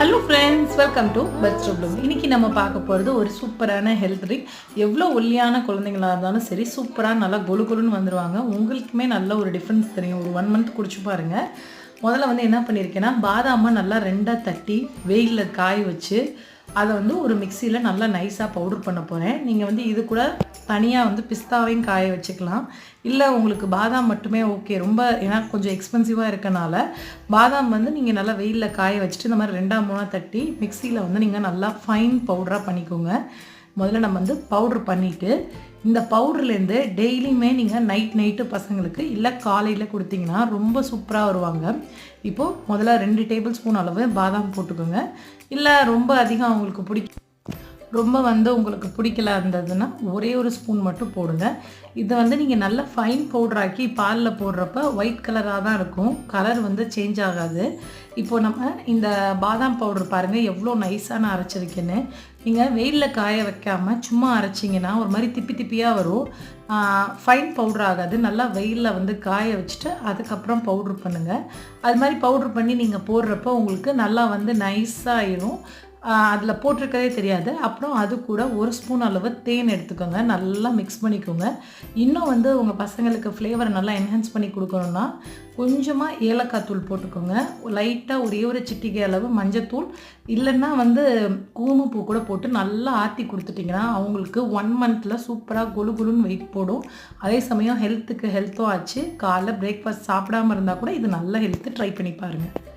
Hello friends welcome to Best Bloom இன்னைக்கு நம்ம பார்க்க போகிறது ஒரு சூப்பரான ஹெல்த் ட்ரிங்க் எவ்வளோ ஒல்லியான குழந்தைங்களா இருந்தாலும் சரி சூப்பராக நல்லா கொலு கொலுன்னு வந்துடுவாங்க உங்களுக்குமே நல்ல ஒரு டிஃப்ரென்ஸ் தெரியும். ஒரு ஒன் மந்த் குடிச்சு பாருங்கள் முதல்ல வந்து என்ன பண்ணியிருக்கேன்னா பாதாமை நல்லா ரெண்டாக தட்டி வெயிலில் காய வச்சு அதை வந்து ஒரு மிக்சியில் நல்லா நைஸாக பவுடர் பண்ண போகிறேன் நீங்கள் வந்து இது கூட தனியாக வந்து பிஸ்தாவையும் காய வச்சுக்கலாம். இல்லை உங்களுக்கு பாதாம் மட்டுமே ஓகே. ரொம்ப ஏன்னா கொஞ்சம் எக்ஸ்பென்சிவாக இருக்கனால பாதாம் வந்து நீங்கள் நல்லா வெயிலில் காய வச்சுட்டு இந்த மாதிரி ரெண்டாம் மூணாக தட்டி மிக்சியில் வந்து நீங்கள் நல்லா ஃபைன் பவுடராக பண்ணிக்கோங்க. முதல்ல நம்ம வந்து பவுட்ரு பண்ணிவிட்டு இந்த பவுடர்லேருந்து டெய்லியுமே நீங்கள் நைட் நைட்டு பசங்களுக்கு இல்லை காலையில் கொடுத்தீங்கன்னா ரொம்ப சூப்பராக வருவாங்க. இப்போது முதல்ல ரெண்டு டேபிள் ஸ்பூன் அளவு பாதாம் போட்டுக்கோங்க. இல்லை ரொம்ப அதிகம் அவங்களுக்கு பிடிக்கும் ரொம்ப வந்து உங்களுக்கு பிடிக்கல இருந்ததுன்னா ஒரே ஒரு ஸ்பூன் மட்டும் போடுங்க. இதை வந்து நீங்கள் நல்லா ஃபைன் பவுடராக்கி பாலில் போடுறப்ப ஒயிட் கலராக தான் இருக்கும். கலர் வந்து சேஞ்ச் ஆகாது. இப்போ நம்ம இந்த பாதாம் பவுடர் பாருங்கள் எவ்வளோ நைஸாக நான் அரைச்சிருக்கேன்னு. நீங்கள் வெயிலில் காய வைக்காமல் சும்மா அரைச்சிங்கன்னா ஒரு மாதிரி திப்பி திப்பியாக வரும். ஃபைன் பவுடர் ஆகாது. நல்லா வெயிலில் வந்து காய வச்சுட்டு அதுக்கப்புறம் பவுட்ரு பண்ணுங்கள் அது மாதிரி பவுட்ரு பண்ணி நீங்கள் போடுறப்போ உங்களுக்கு நல்லா வந்து நைஸாக அதில் போட்டிருக்கதே தெரியாது. அப்புறம் அது கூட ஒரு ஸ்பூன் அளவு தேன் எடுத்துக்கோங்க. நல்லா மிக்ஸ் பண்ணிக்கோங்க. இன்னும் வந்து உங்கள் பசங்களுக்கு ஃப்ளேவரை நல்லா என்ஹான்ஸ் பண்ணி கொடுக்கணுன்னா கொஞ்சமாக ஏலக்காய் தூள் போட்டுக்கோங்க. லைட்டாக ஒரே ஒரு சிட்டிகை அளவு மஞ்சத்தூள் இல்லைன்னா வந்து குங்குமப்பூ கூட போட்டு நல்லா ஆற்றி கொடுத்துட்டிங்கன்னா அவங்களுக்கு ஒன் மந்தில் சூப்பராக குலு குலுன்னு வெயிட் போடும். அதே சமயம் ஹெல்த்துக்கு ஹெல்த்தும் ஆச்சு. காலைல பிரேக்ஃபாஸ்ட் சாப்பிடாம இருந்தால் கூட இது நல்ல ஹெல்த்து ட்ரை பண்ணி பாருங்கள்